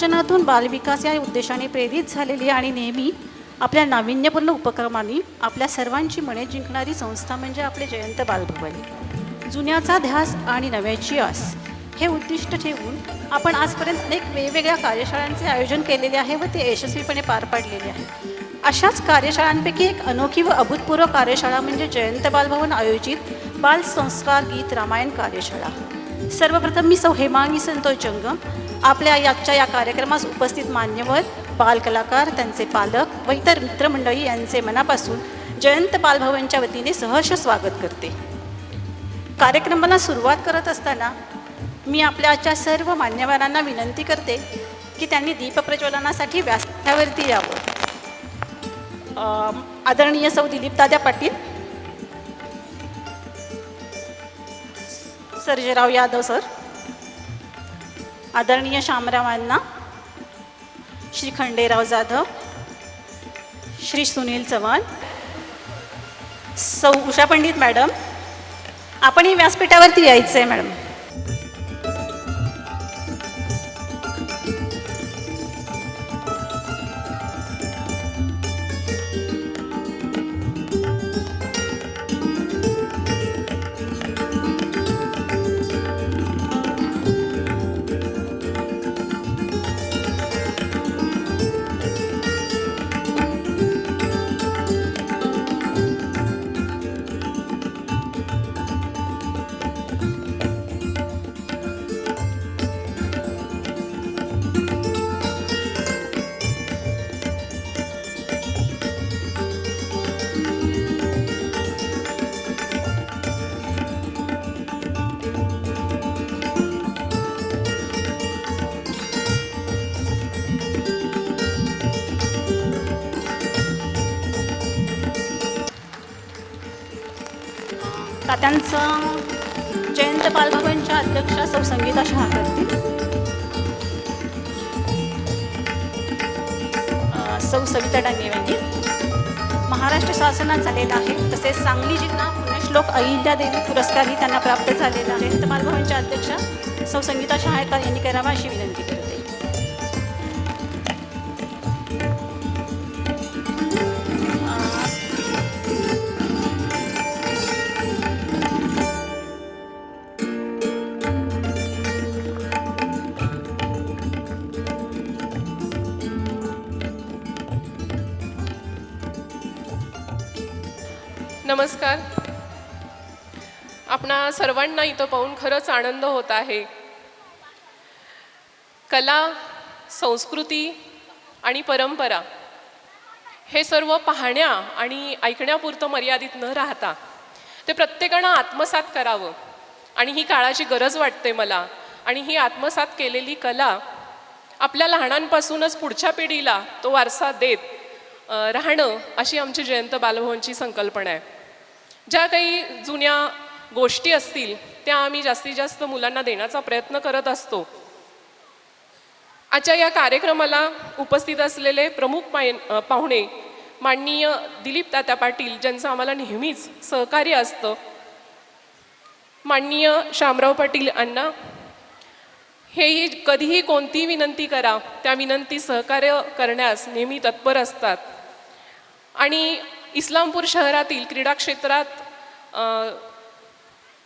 बालरंजनातून बालविकास या उद्देशाने प्रेरित झालेली आणि नेहमी आपल्या नाविन्यपूर्ण उपक्रमांनी आपल्या सर्वांची मने जिंकणारी संस्था म्हणजे आपले जयंत बालभवन. जुन्याचा ध्यास आणि नव्याची आस हे उद्दिष्ट ठेवून आपण आजपर्यंत अनेक वेगवेगळ्या कार्यशाळांचे आयोजन केलेले आहे व ते यशस्वीपणे पार पाडलेले आहे. अशाच कार्यशाळांपैकी एक अनोखी व अभूतपूर्व कार्यशाळा म्हणजे जयंत बालभवन आयोजित बाल संस्कार गीत रामायण कार्यशाळा. सर्वप्रथम मी सौ हेमांगी संतोष जंगम आपल्या याच्या या कार्यक्रमास उपस्थित मान्यवर बालकलाकार त्यांचे पालक व इतर मित्रमंडळी यांचे मनापासून जयंत बालभवनच्या वतीने सहर्ष स्वागत करते. कार्यक्रमाला सुरुवात करत असताना मी आपल्याच्या सर्व मान्यवरांना विनंती करते की त्यांनी दीपप्रज्वलनासाठी व्यासपीठावरती यावं. आदरणीय सौ दिलीप दादा पाटील सर्जराव यादव सर आदरणीय शामरावांना श्री खंडेराव जाधव श्री सुनील चव्हाण सौ उषा पंडित मॅडम आपणही व्यासपीठावरती यायचं आहे मॅडम. तात्यांचं जयंत पालभवनच्या अध्यक्षा सौ संगीता शहा करतील. सौ सविता डांगेवानी महाराष्ट्र शासनात झालेला आहे. तसेच सांगली जिल्हा पुण्यश्लोक अहिल्यादेवी पुरस्कारही त्यांना प्राप्त झालेला आहे. जयंत पालभवनच्या अध्यक्षा सौ संगीता शहाळकर यांनी करावा अशी विनंती केली. नमस्कार. आपणा सर्वांना इथं पाहून खरंच आनंद होत आहे. कला संस्कृती आणि परंपरा हे सर्व पाहण्या आणि ऐकण्यापुरतं मर्यादित न राहता ते प्रत्येकानं आत्मसात करावं आणि ही काळाची गरज वाटते मला आणि ही आत्मसात केलेली कला आपल्या लहानांपासूनच पुढच्या पिढीला तो वारसा देत राहणं अशी आमची जयंत बालभवनची संकल्पना आहे. ज्या काही जुन्या गोष्टी असतील त्या आम्ही जास्तीत जास्त मुलांना देण्याचा प्रयत्न करत असतो. आजच्या या कार्यक्रमाला उपस्थित असलेले प्रमुख पाय पाहुणे माननीय दिलीप तात्या पाटील ज्यांचं आम्हाला नेहमीच सहकार्य असतं. माननीय शामराव पाटील अण्णा हेही कधीही कोणतीही विनंती करा त्या विनंती सहकार्य करण्यास नेहमी तत्पर असतात. आणि इस्लामपूर शहरातील क्रीडा क्षेत्रात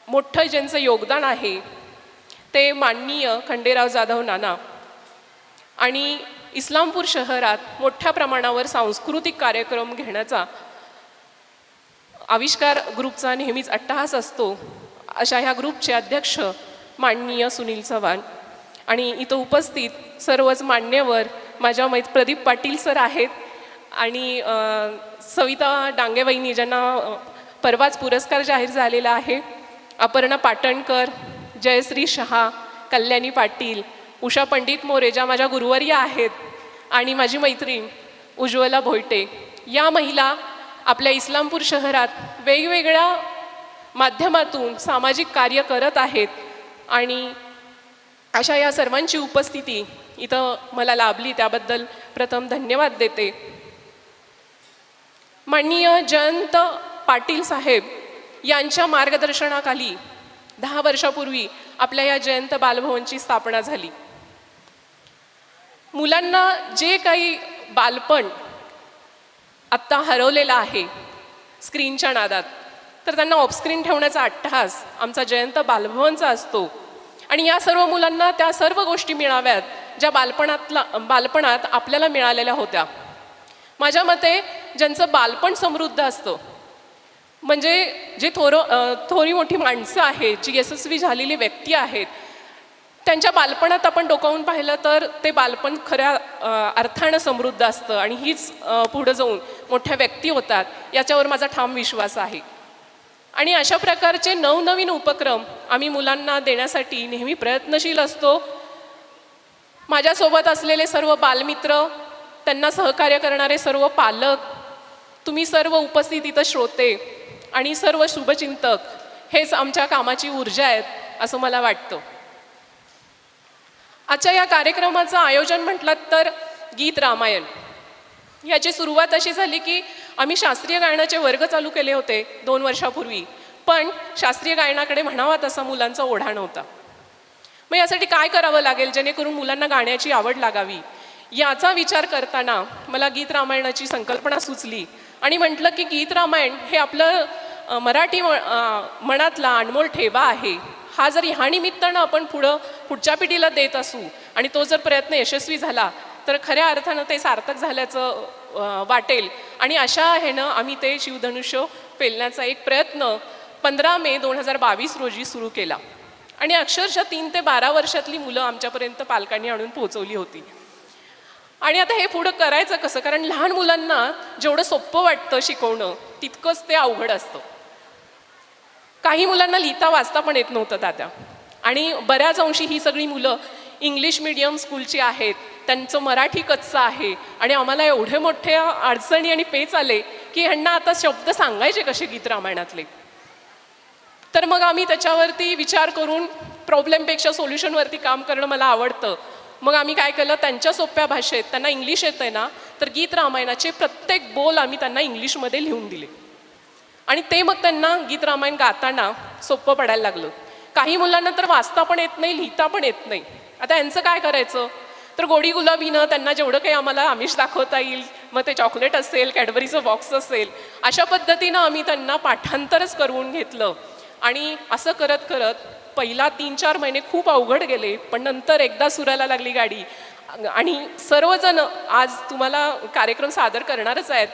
मोठं ज्यांचं योगदान आहे ते माननीय खंडेराव जाधव नाना. आणि इस्लामपूर शहरात मोठ्या प्रमाणावर सांस्कृतिक कार्यक्रम घेण्याचा आविष्कार ग्रुपचा नेहमीच अट्टहास असतो अशा ह्या ग्रुपचे अध्यक्ष माननीय सुनील चव्हाण. आणि इथं उपस्थित सर्वच मान्यवर माझ्या मैत प्रदीप पाटील सर आहेत. आणि सविता डांगेबाईंनी ज्यांना परवाच पुरस्कार जाहीर झालेला आहे. अपर्णा पाटणकर जयश्री शहा कल्याणी पाटील उषा पंडित मोरे ज्या माझ्या गुरुवर्या आहेत आणि माझी मैत्रीण उज्ज्वला भोयटे या महिला आपल्या इस्लामपूर शहरात वेगवेगळ्या माध्यमातून सामाजिक कार्य करत आहेत आणि अशा या सर्वांची उपस्थिती इथं मला लाभली. त्याबद्दल प्रथम धन्यवाद देते. माननीय जयंत पाटील साहेब यांच्या मार्गदर्शनाखाली दहा वर्षापूर्वी आपल्या या जयंत बालभवनची स्थापना झाली. मुलांना जे काही बालपण आत्ता हरवलेलं आहे स्क्रीनच्या नादात तर त्यांना ऑफस्क्रीन ठेवण्याचा अट्टहास आमचा जयंत बालभवनचा असतो. आणि या सर्व मुलांना त्या सर्व गोष्टी मिळाव्यात ज्या बालपणातला बालपणात आपल्याला मिळालेल्या होत्या. माझ्या मते ज्यांचं बालपण समृद्ध असतं. म्हणजे जे थोरो थोरी मोठी माणसं आहेत जी यशस्वी झालेली व्यक्ती आहेत त्यांच्या बालपणात आपण डोकावून पाहिलं तर ते बालपण खऱ्या अर्थानं समृद्ध असतं आणि हीच पुढं जाऊन मोठ्या व्यक्ती होतात याच्यावर माझा ठाम विश्वास आहे. आणि अशा प्रकारचे नवनवीन उपक्रम आम्ही मुलांना देण्यासाठी नेहमी प्रयत्नशील असतो. माझ्यासोबत असलेले सर्व बालमित्र त्यांना सहकार्य करणारे सर्व पालक तुम्ही सर्व उपस्थित इथं श्रोते आणि सर्व शुभचिंतक हेच आमच्या कामाची ऊर्जा आहेत असं मला वाटतं. आजच्या या कार्यक्रमाचं आयोजन म्हटलं तर गीत रामायण. याची सुरुवात अशी झाली की आम्ही शास्त्रीय गायनाचे वर्ग चालू केले होते दोन वर्षापूर्वी पण शास्त्रीय गायनाकडे म्हणावा तसा मुलांचा ओढा नव्हता. मग यासाठी काय करावं लागेल जेणेकरून मुलांना गाण्याची आवड लागावी? याचा विचार करताना मला गीत रामायणाची संकल्पना सुचली. आणि म्हटलं की गीत रामायण हे आपलं मराठी म- मनातला अनमोल ठेवा आहे. हा जर ह्या निमित्तानं आपण पुढं पुढच्या पिढीला देत असू आणि तो जर प्रयत्न यशस्वी झाला तर खऱ्या अर्थानं ते सार्थक झाल्याचं वाटेल. आणि अशा ह्यानं आम्ही ते शिवधनुष्य पेलण्याचा एक प्रयत्न पंधरा मे दोन हजार बावीस रोजी सुरू केला. आणि अक्षरशः तीन ते बारा वर्षातली मुलं आमच्यापर्यंत पालकांनी आणून पोहोचवली होती. आणि आता हे पुढं करायचं कसं? कारण लहान मुलांना जेवढं सोपं वाटतं शिकवणं तितकंच ते अवघड असतं. काही मुलांना लिहिता वाचता पण येत नव्हतं दादा. आणि बऱ्याच अंशी ही सगळी मुलं इंग्लिश मिडियम स्कूलची आहेत त्यांचं मराठी कच्चं आहे आणि आम्हाला एवढे मोठे अडचणी आणि पेच आले की ह्यांना आता शब्द सांगायचे कसे गीत रामायणातले? तर मग आम्ही त्याच्यावरती विचार करून प्रॉब्लेमपेक्षा सोल्युशनवरती काम करणं मला आवडतं. मग आम्ही काय केलं? त्यांच्या सोप्या भाषेत त्यांना इंग्लिश येतं आहे ना तर गीत रामायणाचे प्रत्येक बोल आम्ही त्यांना इंग्लिशमध्ये लिहून दिले. आणि ते मग त्यांना गीत रामायण गाताना सोपं पडायला लागलं. काही मुलांना तर वाचता पण येत नाही लिहिता पण येत नाही. आता यांचं काय करायचं? तर गोडी गुलाबीनं त्यांना जेवढं काही आम्हाला आमिष दाखवता येईल मग ते चॉकलेट असेल कॅडबरीचं बॉक्स असेल अशा पद्धतीनं आम्ही त्यांना पाठांतरच करून घेतलं. आणि असं करत करत पहिला तीन चार महिने खूप अवघड गेले पण नंतर एकदा सुरायला लागली गाडी. आणि सर्वजण आज तुम्हाला कार्यक्रम सादर करणारच आहेत.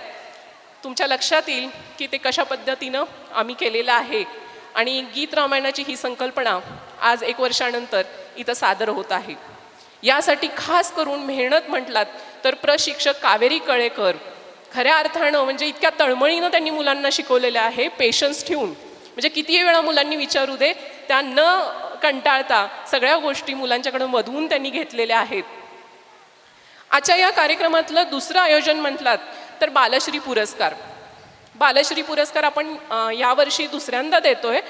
तुमच्या लक्षात येईल की ते कशा पद्धतीनं आम्ही केलेलं आहे. आणि गीत रामायणाची ही संकल्पना आज एक वर्षानंतर इथं सादर होत आहे. यासाठी खास करून मेहनत म्हटलात तर प्रशिक्षक कावेरी कळेकर. खऱ्या अर्थानं म्हणजे इतक्या तळमळीनं त्यांनी मुलांना शिकवलेलं आहे पेशन्स ठेवून. म्हणजे कितीही वेळा मुलांनी विचारू दे त्या न कंटाळता सगळ्या गोष्टी मुलांच्याकडून वधवून त्यांनी घेतलेल्या आहेत. आजच्या या कार्यक्रमातलं दुसरं आयोजन म्हटलात तर बालश्री पुरस्कार. बालश्री पुरस्कार आपण यावर्षी दुसऱ्यांदा देतोय.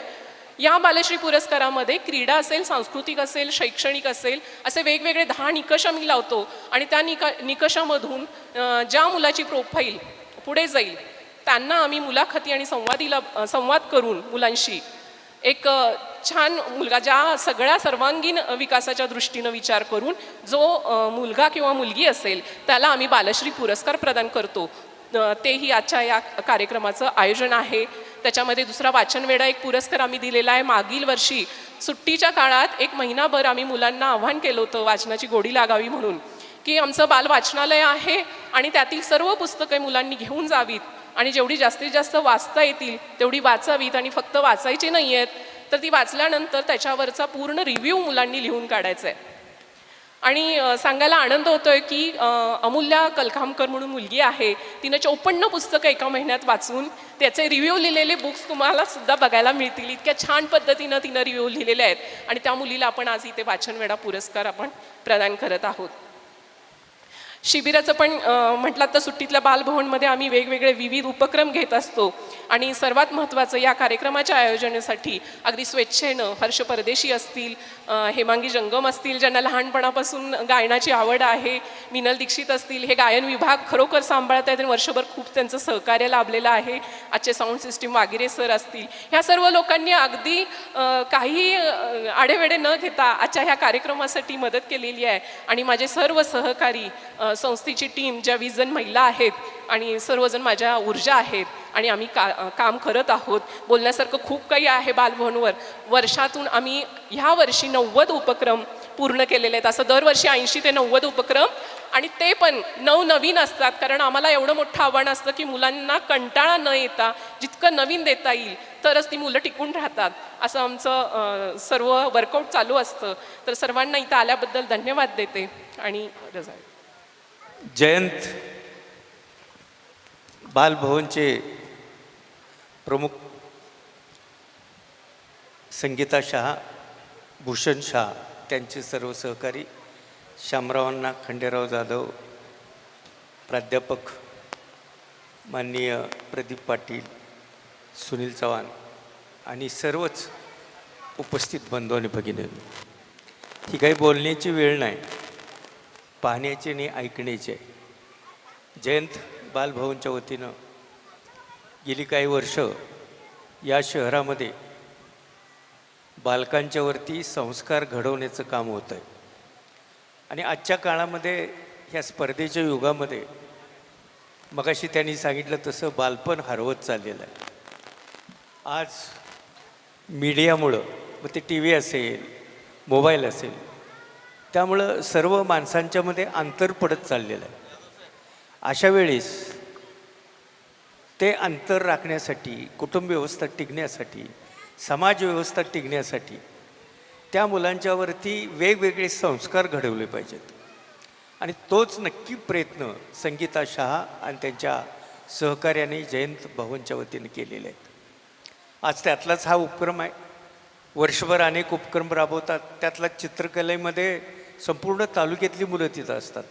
या बालश्री पुरस्कारामध्ये क्रीडा असेल सांस्कृतिक असेल शैक्षणिक असेल असे वेगवेगळे दहा निकष आम्ही लावतो आणि त्या निका निकषामधून ज्या मुलाची प्रोफाईल पुढे जाईल त्यांना आम्ही मुलाखती आणि संवादीला संवाद करून मुलांशी एक छान मुलगा ज्या सगळ्या सर्वांगीण विकासाच्या दृष्टीनं विचार करून जो मुलगा किंवा मुलगी असेल त्याला आम्ही बालश्री पुरस्कार प्रदान करतो. तेही आजच्या या कार्यक्रमाचं आयोजन आहे. त्याच्यामध्ये दुसरा वाचनवेढा एक पुरस्कार आम्ही दिलेला आहे. मागील वर्षी सुट्टीच्या काळात एक महिनाभर आम्ही मुलांना आव्हान केलं होतं वाचनाची गोडी लागावी म्हणून. की आमचं बाल वाचनालय आहे आणि त्यातील सर्व पुस्तके मुलांनी घेऊन जावीत आणि जेवढी जास्तीत जास्त वाचता येतील तेवढी वाचावीत आणि फक्त वाचायची नाही आहेत तर ती वाचल्यानंतर त्याच्यावरचा पूर्ण रिव्ह्यू मुलांनी लिहून काढायचा आहे आणि सांगायला आनंद होतोय की अमूल्या कलखामकर म्हणून मुलगी आहे तिनं चौपन्न पुस्तकं एका महिन्यात वाचून त्याचे रिव्ह्यू लिहिलेले बुक्स तुम्हाला सुद्धा बघायला मिळतील. इतक्या छान पद्धतीनं तिनं रिव्ह्यू लिहिलेले आहेत. आणि त्या मुलीला आपण आज इथे वाचनवेढा पुरस्कार आपण प्रदान करत आहोत. शिबिराचं पण म्हटलात तर सुट्टीतल्या बालभवनमध्ये आम्ही वेगवेगळे विविध उपक्रम घेत असतो. आणि सर्वात महत्त्वाचं या कार्यक्रमाच्या आयोजनासाठी अगदी स्वेच्छेनं हर्ष परदेशी असतील हेमांगी जंगम असतील ज्यांना लहानपणापासून गायनाची आवड आहे मिनल दीक्षित असतील हे गायन विभाग खरोखर सांभाळत आहेत आणि वर्षभर खूप त्यांचं सहकार्य लाभलेलं आहे. आजचे साऊंड सिस्टीम वागिरे सर असतील. ह्या सर्व लोकांनी अगदी काही आढेवेढे न घेता आजच्या ह्या कार्यक्रमासाठी मदत केलेली आहे. आणि माझे सर्व सहकारी संस्थेची टीम ज्या वीस जण महिला आहेत आणि सर्वजण माझ्या ऊर्जा आहेत आणि आम्ही का काम करत आहोत बोलण्यासारखं खूप काही आहे बालभवनवर. वर्षातून आम्ही ह्या वर्षी नव्वद उपक्रम पूर्ण केलेले आहेत. असं दरवर्षी ऐंशी ते नव्वद उपक्रम आणि ते पण नवनवीन असतात. कारण आम्हाला एवढं मोठं आव्हान असतं की मुलांना कंटाळा न येता जितकं नवीन देता येईल तरच ती मुलं टिकून राहतात. असं आमचं सर्व वर्कआउट चालू असतं. तर सर्वांना इथं आल्याबद्दल धन्यवाद देते आणि रजा जयंत बालभवनचे प्रमुख संगीता शहा भूषण शहा त्यांचे सर्व सहकारी शामरावांना खंडेराव जाधव प्राध्यापक माननीय प्रदीप पाटील सुनील चव्हाण आणि सर्वच उपस्थित बंधू आणि भगिनी. ही काही बोलण्याची वेळ नाही. पाहण्याचे आणि ऐकण्याचे. जयंत बालभवनच्या वतीनं गेली काही वर्ष या शहरामध्ये बालकांच्यावरती संस्कार घडवण्याचं काम होतं आहे आणि आजच्या काळामध्ये ह्या स्पर्धेच्या युगामध्ये मगाशी त्यांनी सांगितलं तसं बालपण हरवत चाललेलं आहे. आज मीडियामुळं मग ते टी व्ही असेल मोबाईल असेल त्यामुळं सर्व माणसांच्यामध्ये अंतर पडत चाललेलं आहे. अशा वेळेस ते अंतर राखण्यासाठी कुटुंब व्यवस्था टिकण्यासाठी समाजव्यवस्था टिकण्यासाठी त्या मुलांच्यावरती वेगवेगळे संस्कार घडवले पाहिजेत. आणि तोच नक्की प्रयत्न संगीता शहा आणि त्यांच्या सहकार्याने जयंत भवनच्या वतीने केलेले आहेत. आज त्यातलाच हा उपक्रम आहे. वर्षभर अनेक उपक्रम राबवतात. त्यातला चित्रकलेमध्ये संपूर्ण तालुक्यातली मुलं तिथं असतात.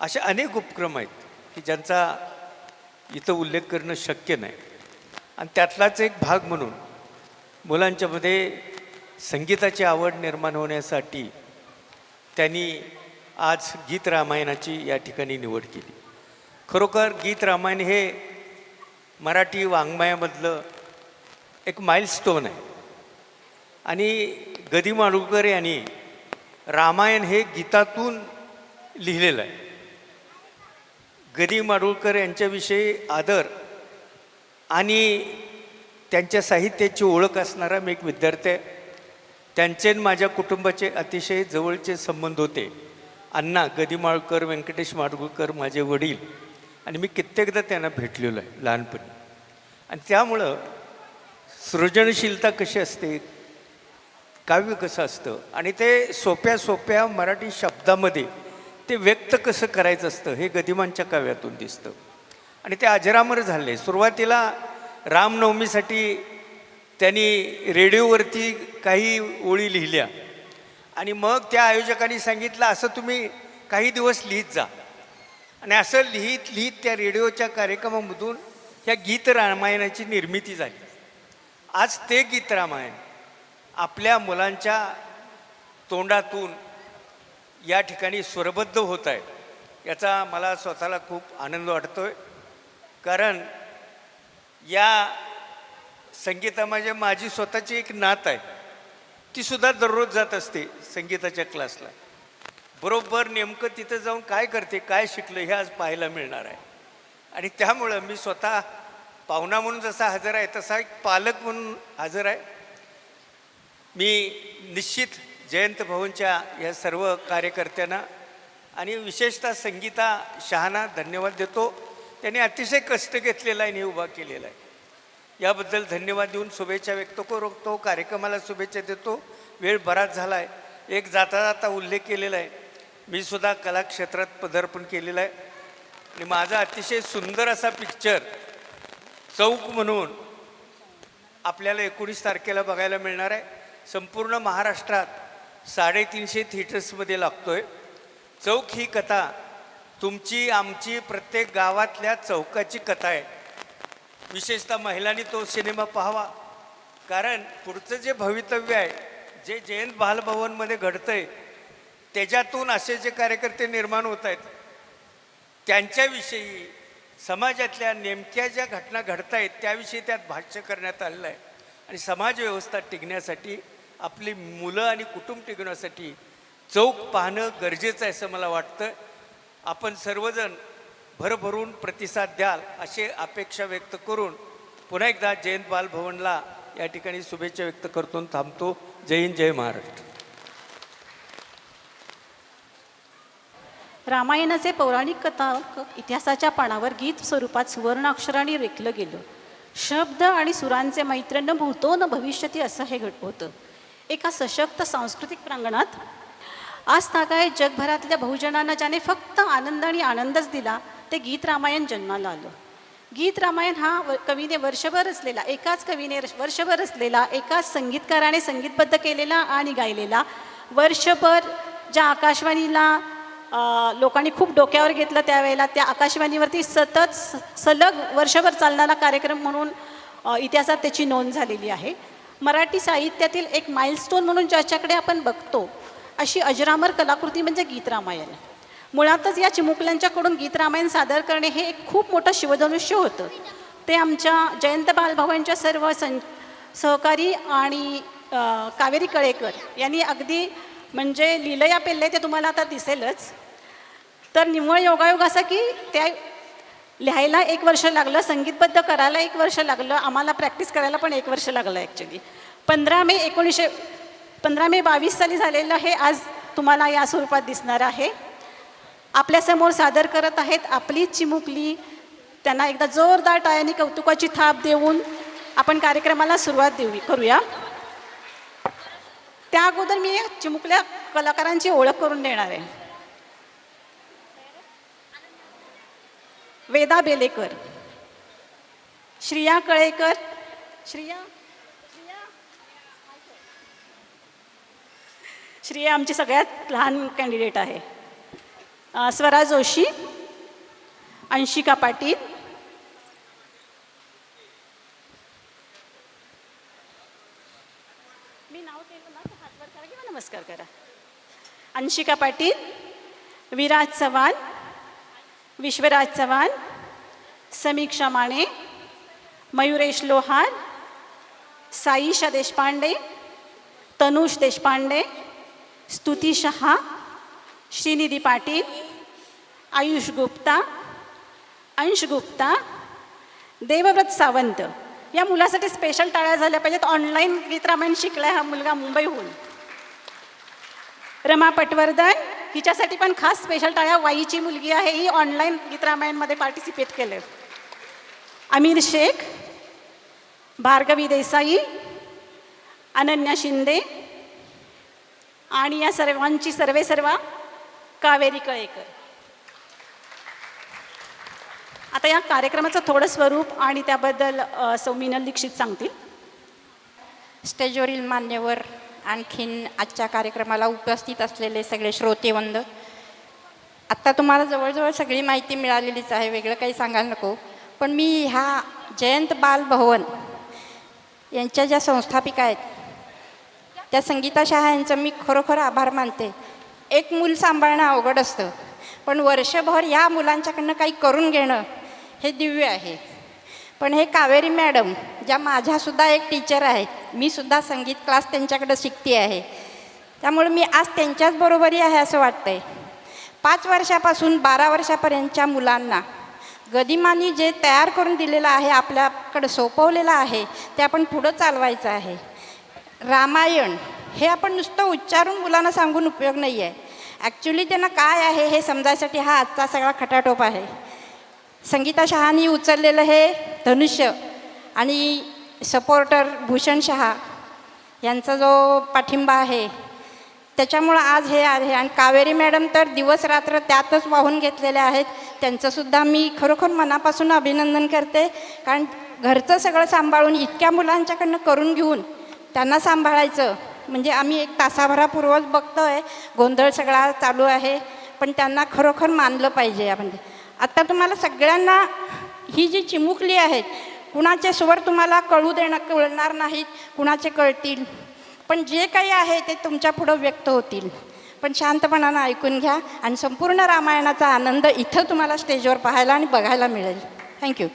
असे अनेक उपक्रम आहेत की ज्यांचा इथं उल्लेख करणं शक्य नाही. आणि त्यातलाच एक भाग म्हणून मुलांच्यामध्ये संगीताची आवड निर्माण होण्यासाठी त्यांनी आज गीत रामायणाची या ठिकाणी निवड केली. खरोखर गीत रामायण हे मराठी वाङ्मयामधलं एक माइलस्टोन आहे. आणि गदी माडगुळकर यांनी रामायण हे गीतातून लिहिलेलं आहे. गदी माडुळकर यांच्याविषयी आदर आणि त्यांच्या साहित्याची ओळख असणारा मी एक विद्यार्थी आहे. त्यांचे माझ्या कुटुंबाचे अतिशय जवळचे संबंध होते. अण्णा गदी माळकर व्यंकटेश माडगुळकर माझे वडील. आणि मी कित्येकदा त्यांना भेटलेलो आहे लहानपणी. आणि त्यामुळं सृजनशीलता कशी असते? काव्य कसं असतं आणि ते सोप्या सोप्या मराठी शब्दामध्ये ते व्यक्त कसं करायचं असतं हे गदिमांच्या काव्यातून दिसतं. आणि ते अजरामर झाले. सुरुवातीला रामनवमीसाठी त्यांनी रेडिओवरती काही ओळी लिहिल्या. आणि मग त्या आयोजकांनी सांगितलं असं तुम्ही काही दिवस लिहित जा. आणि असं लिहित लिहित त्या रेडिओच्या कार्यक्रमामधून ह्या गीत रामायणाची निर्मिती झाली. आज ते गीत रामायण. आपल्या मुलांच्या तोंडातून या ठिकाणी स्वरबद्ध होत आहे याचा मला स्वतःला खूप आनंद वाटतो आहे कारण या संगीतामध्ये माझी स्वतःची एक नात आहे ती सुद्धा दररोज जात असते संगीताच्या क्लासला. बरोबर नेमकं तिथं जाऊन काय करते काय शिकलं हे आज पाहायला मिळणार आहे. आणि त्यामुळं मी स्वतः पाहुणा म्हणून जसा हजर आहे तसा एक पालक म्हणून हजर आहे. मी निश्चित जयंत भवनच्या या सर्व कार्यकर्त्यांना आणि विशेषतः संगीता शहाना धन्यवाद देतो. त्यांनी अतिशय कष्ट घेतलेला आहे आणि हे उभा केलेला आहे. याबद्दल धन्यवाद देऊन शुभेच्छा व्यक्त करतो कार्यक्रमाला शुभेच्छा देतो. वेळ बराच झाला आहे एक जाता जाता उल्लेख केलेला आहे. मी सुद्धा कलाक्षेत्रात पदार्पण केलेलं आहे. आणि माझा अतिशय सुंदर असा पिक्चर चौक म्हणून आपल्याला एकोणीस तारखेला बघायला मिळणार आहे. संपूर्ण महाराष्ट्रात साडेतीनशे थिएटर्समध्ये लागतो आहे चौक ही कथा तुमची आमची प्रत्येक गावातल्या चौकाची कथा आहे. विशेषतः महिलांनी तो सिनेमा पाहावा. कारण पुढचं जे भवितव्य आहे जे जयंत बालभवनमध्ये घडतं आहे त्याच्यातून असे जे कार्यकर्ते निर्माण होत आहेत त्यांच्याविषयी समाजातल्या नेमक्या ज्या घटना घडत आहेत त्याविषयी त्यात भाष्य करण्यात आलेलं आहे. आणि समाजव्यवस्था टिकण्यासाठी आपली मुलं आणि कुटुंब टिकवण्यासाठी चौक पाहणं गरजेचं आहे असं मला वाटतं. आपण सर्वजण भरभरून प्रतिसाद द्याल अशी अपेक्षा व्यक्त करून पुन्हा एकदा जयंत बालभवनला या ठिकाणी शुभेच्छा व्यक्त करतो थांबतो. जय हिंद जय महाराष्ट्र. रामायणाचे पौराणिक कथा इतिहासाच्या पानावर गीत स्वरूपात सुवर्ण अक्षराने रेखलं गेलं. शब्द आणि सुरांचे मैत्र्य भूतो न भविष्यती असं हे घट होतं. एका सशक्त सांस्कृतिक प्रांगणात. आज तागायत जगभरातल्या बहुजनांना ज्याने फक्त आनंद आणि आनंदच दिला ते गीत रामायण जन्माला आलं. गीत रामायण हा व कवीने वर्षभर रचलेला एकाच कवीने वर्षभर रचलेला एकाच संगीतकाराने संगीतबद्ध केलेला आणि गायलेला. वर्षभर ज्या आकाशवाणीला लोकांनी खूप डोक्यावर घेतलं त्यावेळेला त्या आकाशवाणीवरती सतत स- सलग वर्षभर चालणारा कार्यक्रम म्हणून इतिहासात त्याची नोंद झालेली आहे. मराठी साहित्यातील एक माइलस्टोन म्हणून ज्याच्याकडे आपण बघतो अशी अजरामर कलाकृती म्हणजे गीतरामायण मुळातच या चिमुकल्यांच्याकडून गीतरामायण सादर करणे हे एक खूप मोठं शिवधनुष्य होतं. ते आमच्या जयंत बालभवनच्या सर्व सं सहकारी आणि कावेरी कळेकर यांनी अगदी म्हणजे लिलया पेल्ले ते तुम्हाला आता दिसेलच. तर निव्वळ योगायोग असा की त्या लिहायला एक वर्ष लागलं संगीतबद्ध करायला एक वर्ष लागलं आम्हाला प्रॅक्टिस करायला पण एक वर्ष लागलं ॲक्च्युली पंधरा मे एकोणीसशे पंधरा मे बावीस साली झालेलं हे आज तुम्हाला या स्वरूपात दिसणार आहे. आपल्यासमोर सादर करत आहेत आपली चिमुकली त्यांना एकदा जोरदार टाळ्यांनी कौतुकाची थाप देऊन आपण कार्यक्रमाला सुरुवात देऊ करूया. त्या अगोदर मी चिमुकल्या कलाकारांची ओळख करून देणार आहे. वेदा बेलेकर. श्रिया कळेकर. श्रिया? श्रिया आमची सगळ्यात लहान कॅन्डिडेट आहे. स्वरा जोशी अंशिका पाटील. मी नाव केलं करा किंवा नमस्कार करा. अंशिका पाटील विराज चव्हाण विश्वराज चव्हाण समीक्षा माने मयुरेश लोहार साईशा देशपांडे तनुष देशपांडे स्तुती शहा श्रीनिधी पाटील आयुष गुप्ता अंश गुप्ता देवव्रत सावंत. या मुलासाठी स्पेशल टाळ्या झाल्या पाहिजेत. ऑनलाईन गीत रामायण शिकलाय हा मुलगा मुंबईहून. रमा पटवर्धन हिच्यासाठी पण खास स्पेशल टाळ्या. वाईची मुलगी आहे ही ऑनलाईन गीतरामायणमध्ये पार्टिसिपेट केलं अमीर शेख भार्गवी देसाई अनन्या शिंदे आणि या सर्वांची सर्वे सर्वा कावेरी कळेकर. आता या कार्यक्रमाचं थोडं स्वरूप आणि त्याबद्दल अ, सौ मिनल दीक्षित सांगतील. स्टेजवरील मान्यवर आणखीन आजच्या कार्यक्रमाला उपस्थित असलेले सगळे श्रोतेवंद आत्ता तुम्हाला जवळजवळ सगळी माहिती मिळालेलीच आहे वेगळं काही सांगायला नको. पण मी ह्या जयंत बाल भवन यांच्या ज्या संस्थापिका आहेत त्या संगीता शहा यांचं मी खरोखर आभार मानते. एक मूल सांभाळणं अवघड असतं पण वर्षभर या मुलांच्याकडनं काही करून घेणं हे दिव्य आहे. पण हे कावेरी मॅडम ज्या माझ्यासुद्धा एक टीचर आहेत मी सुद्धा संगीत क्लास त्यांच्याकडं शिकते आहे. त्यामुळे मी आज त्यांच्याच बरोबरी आहे असं वाटतंय. पाच वर्षापासून बारा वर्षापर्यंतच्या मुलांना गदिमानी जे तयार करून दिलेलं आहे आपल्याकडं सोपवलेलं आहे ते आपण पुढं चालवायचं आहे. रामायण हे आपण नुसतं उच्चारून मुलांना सांगून उपयोग नाही आहे. ॲक्च्युली त्यांना काय आहे हे समजायसाठी हा आजचा सगळा खटाटोप आहे. संगीता शहानी उचललेलं हे धनुष्य आणि सपोर्टर भूषण शहा यांचा जो पाठिंबा आहे त्याच्यामुळं आज हे आहे. आणि कावेरी मॅडम तर दिवस रात्र त्यातच वाहून घेतलेले आहेत. त्यांचंसुद्धा मी खरोखर मनापासून अभिनंदन करते. कारण घरचं सगळं सांभाळून इतक्या मुलांच्याकडनं करून घेऊन त्यांना सांभाळायचं म्हणजे आम्ही एक तासाभरापूर्वच बघतो आहे गोंधळ सगळा चालू आहे. पण त्यांना खरोखर मानलं पाहिजे म्हणजे आत्ता तुम्हाला सगळ्यांना ही जी चिमुकली आहेत कुणाचे स्वर तुम्हाला कळू देणं कळणार नाहीत कुणाचे कळतील. पण जे काही आहे ते तुमच्या पुढं व्यक्त होतील. पण शांतपणानं ऐकून घ्या आणि संपूर्ण रामायणाचा आनंद इथं तुम्हाला स्टेजवर पाहायला आणि बघायला मिळेल. थँक्यू